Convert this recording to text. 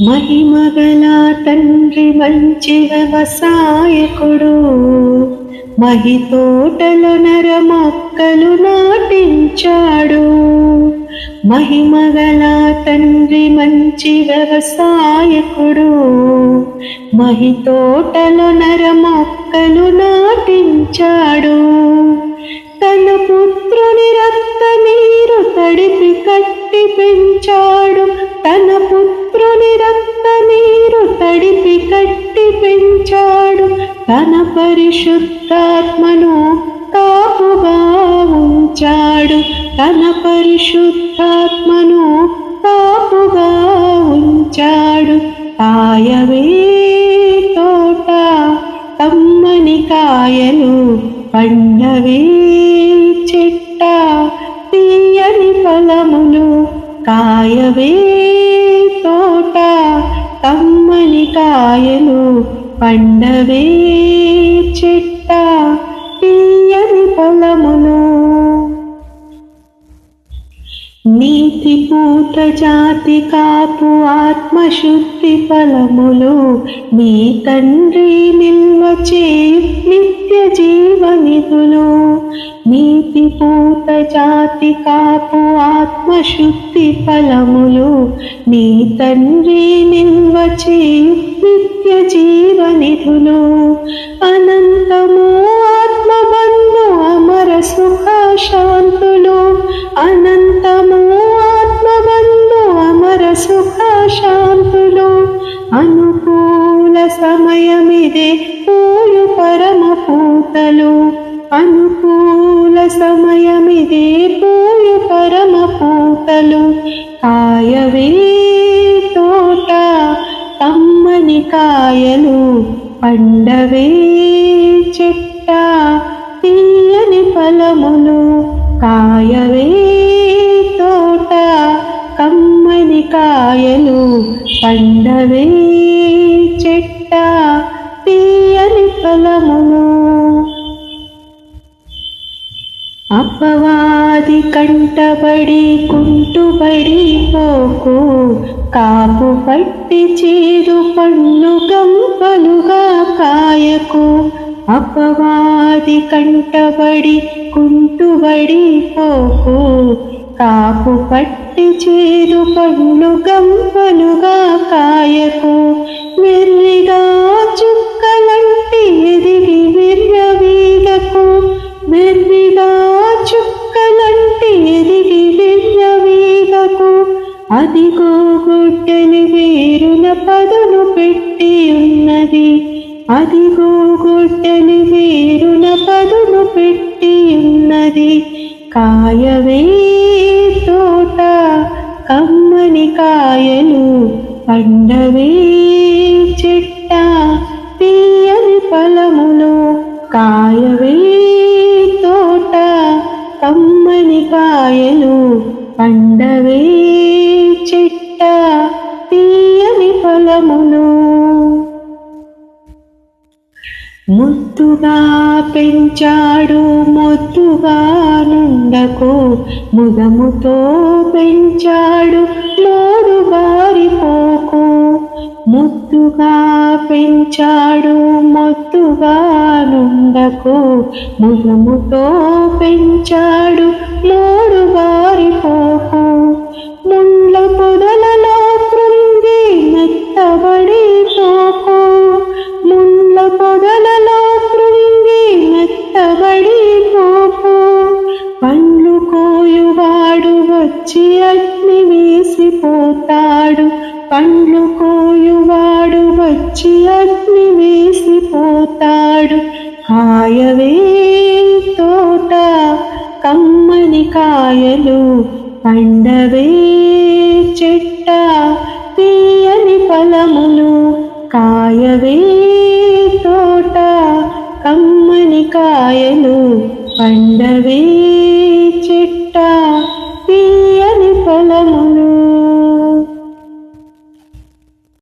మహిమగల తండ్రి మంచి వ్యవసాయకుడు మహి తోటలో నర మొక్కలు నాటించాడు. మహిమగల తండ్రి మంచి వ్యవసాయకుడు మహి తోటలో నర మొక్కలు నాటించాడు. తన పుత్రుని రక్త తడిపి కట్టి పెంచాడు. తన పుత్రుని రక్త నీరు తడిపి కట్టి పెంచాడు. తన పరిశుద్ధాత్మను కాపుగా ఉంచాడు. తన పరిశుద్ధాత్మను కాపుగా ఉంచాడు. కాయవే పండవే చెట్టు నీతి పూత జాతి కాపు ఆత్మశుద్ధి ఫలములు. నీ తండ్రి నిల్వ చేయు నిత్య జీవనిధులు. నీతి పూత జాతి కాపు ఆత్మశుద్ధి ఫలములు. నీ తండ్రి నిల్వ చేయు నిత్య జీవనిధులు. అనంతము పూల సమయమిదే పూలు పరమ పూతలు. అనుకూల సమయమిదే పూలు పరమ పూతలు. కాయవే తోట తమ్మని కాయలు పండవే చెట్ట తీయని ఫలములు. కాయవే తోట కమ్మని కాయలు పండవే అపవాది కంటబడి కుంటుబడి పోకు. కాపు పట్టి చేదు పన్ను గంపలుగా కాయకు. అపవాది కంటబడి కుంటుబడి పోకు. కాపు పట్టి చేదు పన్ను గంపలుగా కాయకు. వెర్రిగా చుట్టూ అదిగో గుడ్డలి వేరున పదును పెట్టి ఉన్నది. అదిగో గుడ్డలి వేరున పదును పెట్టి ఉన్నది. కాయవే తోట కమ్మని కాయలు పండవే చెట్ట తీయని ఫలములు. కాయవే తోట కమ్మని కాయలు పండవే తీయని ముద్దుగా పెంచాడు ముద్దుగా నుండకు ముదముతో పెంచాడు మోడు బారిపోకు ముద్దుగా పెంచాడు ముద్దుగా నుండకు ముదముతో పెంచాడు మోడు బారిపోకు వచ్చి అగ్ని వేసిపోతాడు. పండ్లు కోయువాడు వచ్చి అగ్ని వేసిపోతాడు. కాయవే తోట కమ్మని కాయలు పండవే చెట్ట తీయని ఫలములు. కాయవే తోట కమ్మని కాయలు పండవే పండ تَهْلُونَ